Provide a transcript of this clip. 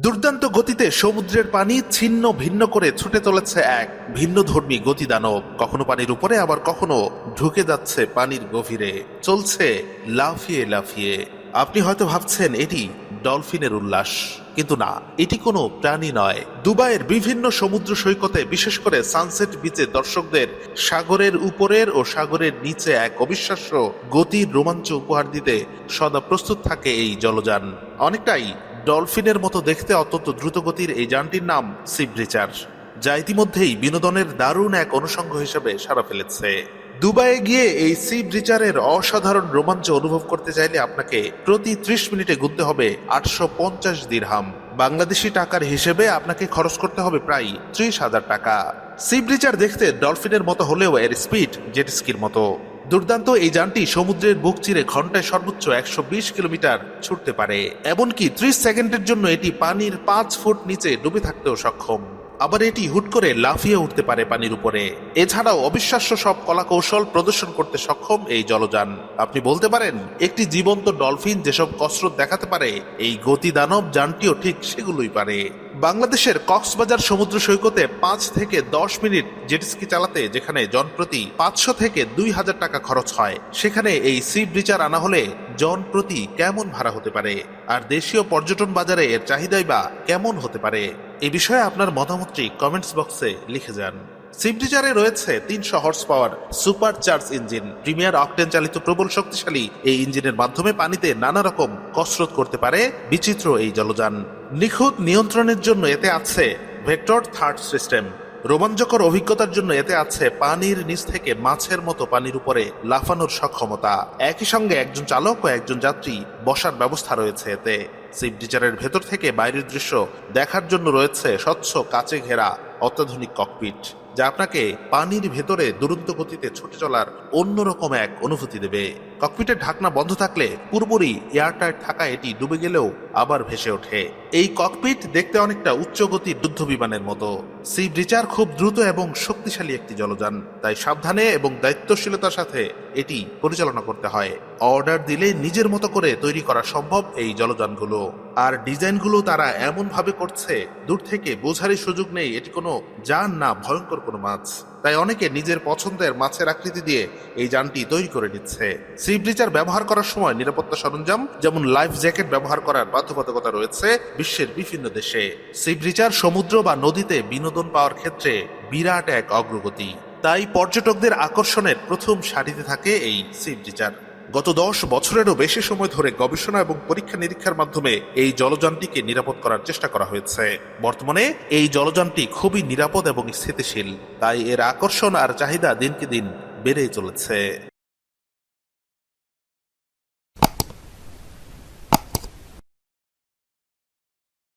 দুর্দান্ত গতিতে সমুদ্রের পানি ছিন্ন ভিন্ন করে ছুটে চলেছে এক ভিন্ন ধর্মী গতিদানব। কখনো পানির উপরে, আবার কখনো ঢুকে যাচ্ছে পানির গভীরে। চলছে লাফিয়ে লাফিয়ে। আপনি হয়তো ভাবছেন, এটি ডলফিনের উল্লাস। কিন্তু না, এটি কোনো প্রাণী নয়। দুবাইয়ের বিভিন্ন সমুদ্র সৈকতে, বিশেষ করে সানসেট বিচে, দর্শকদের সাগরের উপরের ও সাগরের নিচে এক অবিশ্বাস্য গতির রোমাঞ্চ উপহার দিতে সদা প্রস্তুত থাকে এই জলযান। অনেকটাই ডলফিনের মতো দেখতে অত্যন্ত দ্রুতগতির এই যানটির নাম সিব্রিচার যা ইতিমধ্যেই বিনোদনের দারুণ এক অনুষঙ্গ হিসেবে সারা ফেলেছে। দুবাইয়ে গিয়ে এই সি ব্রিচারের অসাধারণ রোমাঞ্চ অনুভব করতে চাইলে আপনাকে প্রতি ত্রিশ মিনিটে গুনতে হবে আটশো পঞ্চাশ দিরহাম। বাংলাদেশি টাকার হিসেবে আপনাকে খরচ করতে হবে প্রায় ত্রিশ হাজার টাকা। সি ব্রিচার দেখতে ডলফিনের মতো হলেও এর স্পিড জেট স্কির মতো। দুর্দান্ত এই যানটি সমুদ্রের বুক চিরে ঘন্টায় সর্বোচ্চ একশো বিশ কিলোমিটার ছুটতে পারে। এমনকি ত্রিশ সেকেন্ডের জন্য এটি পানির পাঁচ ফুট নিচে ডুবে থাকতেও সক্ষম। আবার এটি হুট করে লাফিয়ে উঠতে পারে পানির উপরে। এছাড়াও অবিশ্বাস্য সব কলাকৌশল প্রদর্শন করতে সক্ষম এই জলযান। আপনি বলতে পারেন, একটি জীবন্ত ডলফিন যেসব কসরত দেখাতে পারে, এই গতি দানব যানটিও ঠিক সেগুলোই পারে। বাংলাদেশের কক্সবাজার সমুদ্র সৈকতে পাঁচ থেকে দশ মিনিট জেটস্কি চালাতে যেখানে জনপ্রতি পাঁচশো থেকে দুই হাজার টাকা খরচ হয়, সেখানে এই সি ব্রিচার আনা হলে জন প্রতি কেমন ভাড়া হতে পারে? আর দেশীয় পর্যটন বাজারে এর চাহিদাই বা কেমন হতে পারে? এ বিষয়ে আপনার মতামতটি কমেন্টস বক্সে লিখে যান। সিমটিচারে রয়েছে তিনশো horse power super charge engine premier octane চালিত প্রবল শক্তিশালী। এই ইঞ্জিনের মাধ্যমে পানিতে নানা রকম কসরত করতে পারে বিচিত্র এই জলযান। নিখুঁত নিয়ন্ত্রণের জন্য এতে আছে ভেক্টর থার্ড সিস্টেম। রোমাঞ্চকর অভিজ্ঞতার জন্য এতে আছে পানির নিচ থেকে মাছের মতো পানির উপরে লাফানোর সক্ষমতা। একই সঙ্গে একজন চালক ও একজন যাত্রী বসার ব্যবস্থা রয়েছে এতে। সিপডিচারের ভেতর থেকে বাইরের দৃশ্য দেখার জন্য রয়েছে স্বচ্ছ কাচে ঘেরা অত্যাধুনিক ককপিট, যা আপনাকে পানির ভেতরে দুরন্ত গতিতে ছুটে চলার অন্যরকম এক অনুভূতি দেবে। ককপিটের ঢাকনা বন্ধ থাকলে পুরোপুরি এয়ারটাইট থাকা এটি ডুবে গেলেও আবার ভেসে ওঠে। এই ককপিট দেখতে অনেকটা উচ্চ গতির যুদ্ধ বিমানের মতো। সি ব্রিচার খুব দ্রুত এবং শক্তিশালী একটি জলযান, তাই সাবধানে এবং দায়িত্বশীলতার সাথে এটি পরিচালনা করতে হয়। অর্ডার দিলে নিজের মতো করে তৈরি করা সম্ভব এই জলযানগুলো। আর ডিজাইনগুলো তারা এমন ভাবে করছে, দূর থেকে বোঝারই সুযোগ নেই এটি কোনো যান না ভয়ঙ্কর কোনো মাছ। তাই অনেকে নিজের পছন্দের মাছের আকৃতি দিয়ে এই যানটি তৈরি করে নিচ্ছে। সি ব্লিচার ব্যবহার করার সময় নিরাপত্তা সরঞ্জাম, যেমন লাইফ জ্যাকেট ব্যবহার করার বাধ্যবাধকতা রয়েছে বিশ্বের বিভিন্ন দেশে। সি ব্লিচার সমুদ্র বা নদীতে বিনোদন পাওয়ার ক্ষেত্রে বিরাট এক অগ্রগতি। তাই পর্যটকদের আকর্ষণের প্রথম সারিতে থাকে এই সি ব্রিচার গত দশ বছরেরও বেশি সময় ধরে গবেষণা এবং পরীক্ষা নিরীক্ষার মাধ্যমে এই জলযানটিকে নিরাপদ করার চেষ্টা করা হয়েছে। বর্তমানে এই জলযানটি খুবই নিরাপদ এবং স্থিতিশীল, তাই এর আকর্ষণ আর চাহিদা দিনকে দিন বেড়েই চলেছে।